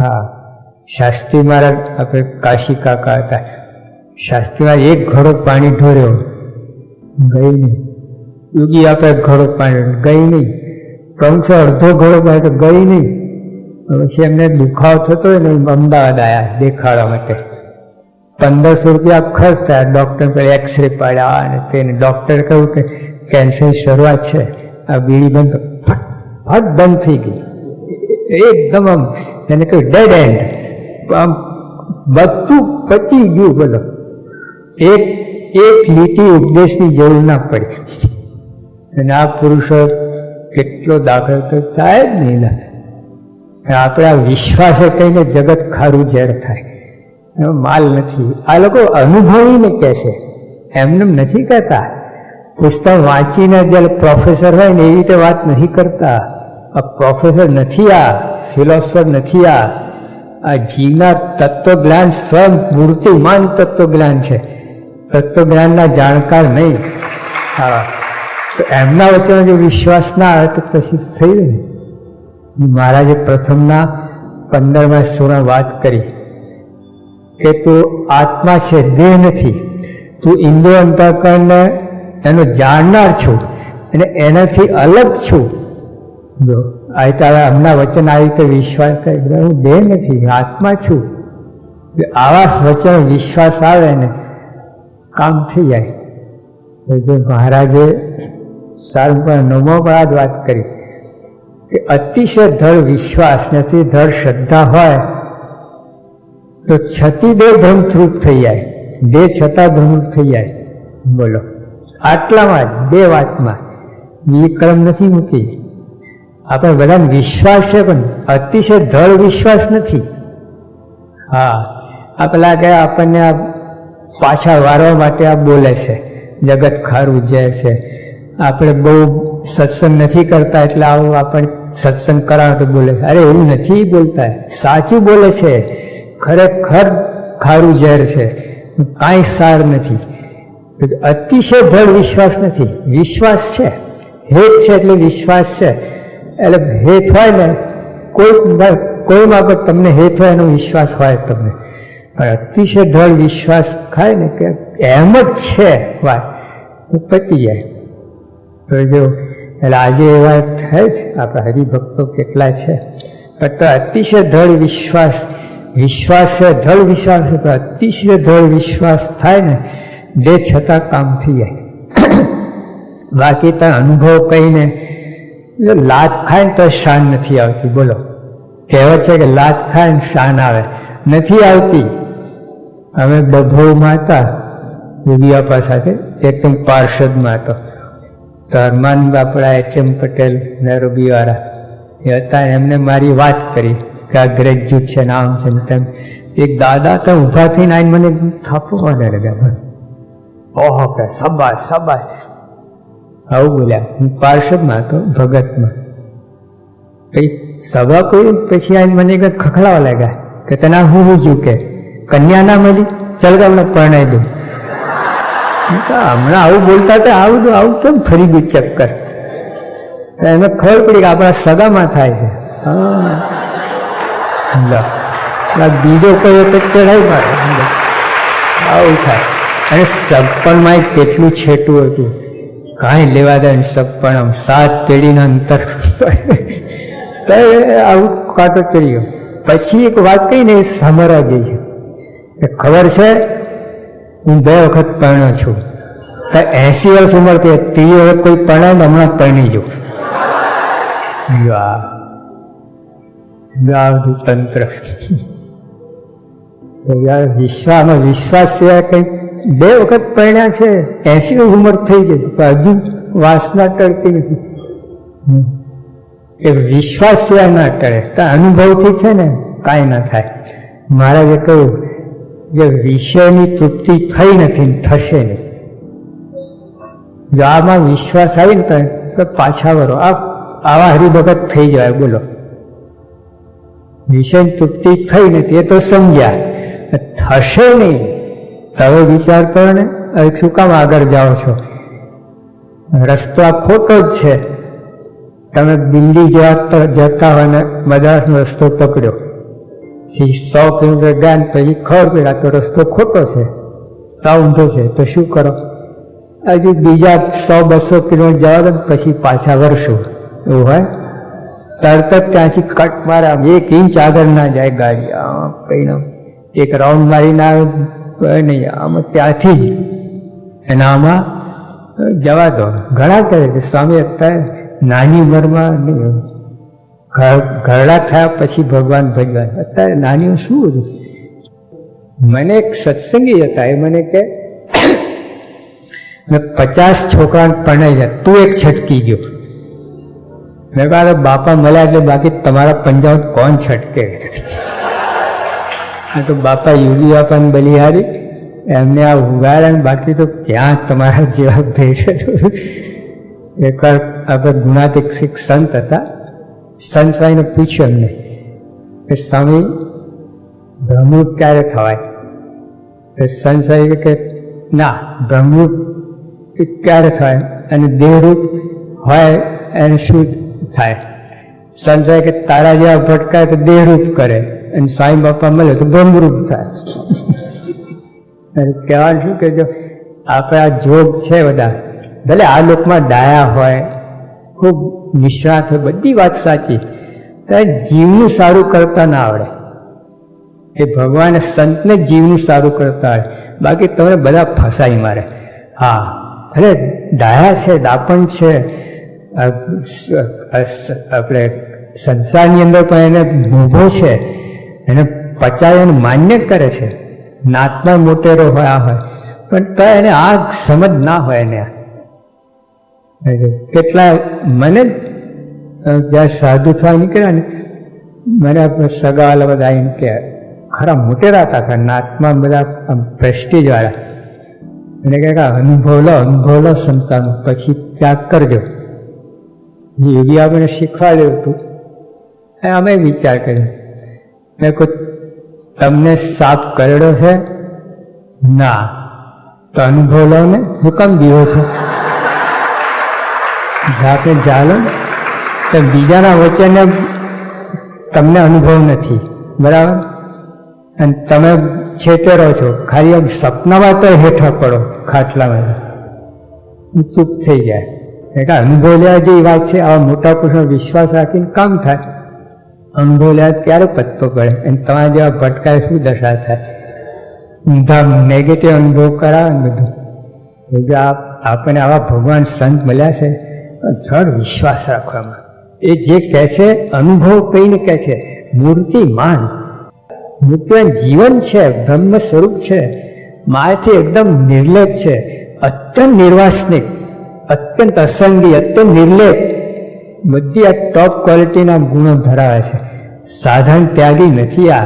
હા, શાસ્ત્રી મહારાજ આપણે કાશી કાકા હતા. શાસ્ત્રીમાં એક ઘડો પાણી ઢોર્યો, ગઈ નહીં. યોગી આપણે ઘડો પાણી ગઈ નહીં. ત્રણસો અડધો ઘડો પાણી તો ગઈ નહીં. પછી એમને દુખાવો થતો હોય ને અમદાવાદ આવ્યા દેખાડવા માટે. પંદરસો રૂપિયા ખર્ચ થયા. ડૉક્ટર પર એક્સરે પાડ્યા અને તેને ડૉક્ટર કહ્યું કે કેન્સરની શરૂઆત છે. આ બીડી બંધ ફટ બંધ થઈ ગઈ. એકદમ આમ એને કહ્યું ડેડ એન્ડ આમ બધું પતી ગયું, બોલો. એક એક લીટી ઉપદેશની જરૂર ના પડી. અને આ પુરુષો કેટલો દાખલ તો થાય જ નહીં આપણે આ વિશ્વાસે કહીને જગત ખારું ઝેર થાય. માલ નથી. આ લોકો અનુભવીને કહે છે. એમને નથી કહેતા. પુસ્તક વાંચીને જ્યારે પ્રોફેસર હોય ને એવી રીતે વાત નથી કરતા. આ પ્રોફેસર નથી આ ફિલોસોફર નથી આ. આ જીવના તત્વજ્ઞાન સ્વયં મૂર્તિમાન તત્વજ્ઞાન છે. તત્વજ્ઞાનના જાણકાર નહીં. હા. તો એમના વચ્ચેનો જો વિશ્વાસ ના આવે તો પછી થઈ ગયું મહારાજે પ્રથમના પંદરમા સોળા વાત કરી કે તું આત્મા છે, દેહ નથી. તું ઇન્દ્રિય અંતઃકરણને એનો જાણનાર છું અને એનાથી અલગ છું. જો, આ તારા હમણાં વચન આવી રીતે વિશ્વાસ કરે હું દેહ નથી આત્મા છું. આવા વચન વિશ્વાસ આવે ને, કામ થઈ જાય. એટલે મહારાજે સારું પણ નમો પણ આ જ વાત કરી કે અતિશય ધળ વિશ્વાસ નથી ધળ શ્રદ્ધા હોય, તો છતી દેહ ભ્રમથૃપ થઈ જાય. દેહ છતાં ભ્રમરૂપ થઈ જાય. બોલો. આટલામાં જ, બે વાતમાં. વિક્રમ નથી મૂકી. આપણે બધાને વિશ્વાસ છે પણ અતિશય ધડ વિશ્વાસ નથી. હા, આ પેલા કે આપણને આ પાછા વારવા માટે આ બોલે છે, જગત ખારું ઝેર છે. આપણે બહુ સત્સંગ નથી કરતા એટલે આવું આપણે સત્સંગ કરાવ તો બોલે અરે, એવું નથી બોલતા. સાચું બોલે છે. ખરેખર ખારું ઝેર છે. કાંઈ સાર નથી. અતિશય ધડ વિશ્વાસ નથી. વિશ્વાસ છે. હેત છે એટલે વિશ્વાસ છે. એટલે હેત હોય ને, કોઈ કોઈ બાબત તમને હેત હોય એનો વિશ્વાસ હોય તમને. અતિશય ધડ વિશ્વાસ ખાય ને કે એમ જ છે વાત. પતી જાય. તો જો, એટલે આજે એવા થાય છે આપણા હરિભક્તો કેટલા છે. તો અતિશય ધડ વિશ્વાસ વિશ્વાસ છે વિશ્વાસ તો અતિશય ધડ વિશ્વાસ થાય ને, બે છતાં કામ થઈ જાય. બાકી તો અનુભવ કહીને લાત ખાય તો શાન નથી આવતી, બોલો. કહેવત છે કે લાત ખાય ને શાન આવે. નથી આવતી. અમે બભોમાં હતા રૂબિયાપા સાથે એકદમ પાર્ષદમાં હતો તો હરમાન બાપડા, એચ એમ પટેલ, નેરોબીવાળા, એ હતા, એમને મારી વાત કરી કે આ ગ્રેજ્યુએટ છે નામ છે ને તેમ. એક દાદા તો ઊભા થઈને આવીને મને થાપો મને લગ્યા ઓહો, કે સબાસ સબાસ આવું બોલ્યા. હું પાર્ષદમાં હતો, ભગતમાં. કઈ સભા કોઈ પછી આવીને મને કંઈક ખખડાવા લાગ્યા કે તને હું હું છું કે? કન્યા ના મળી ચલ તમને પરણાઈ દઉં. હમણાં આવું બોલતા તો આવું તો આવું કેમ ફરી ગયું ચક્કર? એને ખબર પડી કે આપણા સગામાં થાય છે. હા. બીજો કયો તો ચઢાઈ પાડે આવું થાય. અને સગપણમાં કેટલું છેટું હતું. કાંઈ લેવા દે આમ સાત પેઢીના અંતર તો આવું કાંટો ચડી ગયો પછી એક વાત કહીને એ સમરા જઈ છે. કે ખબર છે? હું બે વખત પરણ્યો છું. તો એસી વર્ષ ઉંમર થઈ ત્રીજી વખત કોઈ પરણાય ને હમણાં પરણી જવું તંત્ર તો યાર વિશ્વામાં વિશ્વાસ સિવાય કંઈક? બે વખત પરણ્યા છે. એસી ઉંમર થઈ ગઈ છે, પણ હજુ વાસના ટળતી નથી. એ વિશ્વાસ સિવાય ના ટળે. તો અનુભવથી છે ને, કાંઈ ના થાય. મહારાજે કહ્યું કે વિષયની તૃપ્તિ થઈ નથી, થશે નહીં. જો આમાં વિશ્વાસ આવી ને તો પાછા વરો આ, આવા હરિભગત થઈ જાય બોલો. વિષયની તૃપ્તિ થઈ નથી, એ તો સમજ્યા. થશે નહીં. તમે વિચાર કરો ને હવે શું કામ આગળ જાઓ છો? રસ્તો આ ખોટો જ છે. તમે દિલ્હી જવા જતા હોય ને મદ્રાસનો રસ્તો પકડ્યો. પછી સો કિલોમીટર ગયા ને પછી ખબર પડી તો રસ્તો ખોટો છે. સાવ ઊંધો છે, તો શું કરો? હજુ બીજા સો બસો કિલોમીટર જવા દો પછી પાછા વરસો. એવું હોય? તરત જ ત્યાંથી કટ મારા એક ઇંચ આગળ ના જાય ગાડી. આમ કઈ ના એક રાઉન્ડ મારીને નહીં આમાં ત્યાંથી જ એના આમાં જવા દો. ઘણા કહે કે સ્વામી અત્યારે નાની ઉંમરમાં ઘરડા થયા પછી ભગવાન ભજવાય. અત્યારે નાની શું હતું મને એક સત્સંગી હતા, એ મને કે, મેં પચાસ છોકરાને પરણાઈ જાય તું એક છટકી ગયો. મેં કહા બાપા, મળ્યા એટલે બાકી તમારા પંજાબ કોણ છટકે? આ તો બાપા યોગી બાપાને બલિહારી? એમને આ ઉગાડ્યા બાકી તો ક્યાં તમારા જેવા ભેટ એકવાર આપણે ગુણાધિક્ષિક સંત હતા. સંત સાંઈને પૂછ્યું એમને કે, સ્વામી, ભ્રમરૂપ ક્યારે થવાય? તો સંત સાહેબ કે, ના, ભ્રમરૂપ ક્યારે થાય? અને દેહરૂપ હોય એને શું થાય? સંત સાહેબ કે, તારા જેવા ભટકાય તો દેહરૂપ કરે. અને સાંઈ બાપા મળે તો બ્રહ્મરૂપ થાય. કહેવાનું શું કે જો આપણે આ જોગ છે બધા. ભલે આ લોકમાં ડાયા હોય, ખૂબ નિષ્ણાત હોય, બધી વાત સાચી. ત્યારે જીવનું સારું કરતા ના આવડે. એ ભગવાન સંતને જીવનું સારું કરતા આવડે. બાકી તમને બધા ફસાઈ મારે. હા અરે ડાયા છે, દાપણ છે આપણે સંસારની અંદર પણ એને ભૂભો છે. એને પચાય અને માન્ય કરે છે. નાતમાં મોટેરો હોય આ હોય. પણ તો એને આ સમજ ના હોય એને. કેટલા મને અ, જ્યારે સાધુ થવા નીકળ્યા ને મને સગાવાલા બધા એમ કે ખરા મોટેરા હતા ખરા નાતમાં બધા પ્રેસ્ટીજવાળા એને કહે કે અનુભવ લો અનુભવ લો સંસારનો પછી ત્યાગ કરજો. યોગી આપણે શીખવાડ્યું હતું. અમે વિચાર કર્યો. મેં કહું તમને સાપ કરડ્યો છે? ના. તો અનુભવ લો ને, હું કામ દીવો છો? જાતે ચાલો તો બીજાના વચ્ચેને તમને અનુભવ નથી. બરાબર? અને તમે છેતે રહો છો, ખાલી આમ સપનામાં તો હેઠા પડો ખાટલામાં ચૂપ થઈ જાય. એટલે અનુભવ લેવા જેવી વાત છે, આવા મોટા પુરુષનો વિશ્વાસ રાખીને કામ થાય. લેવા ક્યારે પત્તો પડે? અને તમારા જેવા ભટકાય શું દશા થાય? ધમ નેગેટિવ અનુભવ કરાવે ને બધું. આપ, આપણને આવા ભગવાન સંત મળ્યા છે. જળ વિશ્વાસ રાખવામાં. એ જે કહે છે, અનુભવ કહીને કહે છે, મૂર્તિમાન. મૂર્તિમાન જીવન છે, બ્રહ્મ સ્વરૂપ છે. માયાથી એકદમ નિર્લેપ છે. અત્યંત નિર્વાસનિક, અત્યંત અસંગી, અત્યંત નિર્લેપ. બધી આ ટોપ ક્વોલિટીના ગુણો ધરાવે છે. સાધન ત્યાગી નથી આ.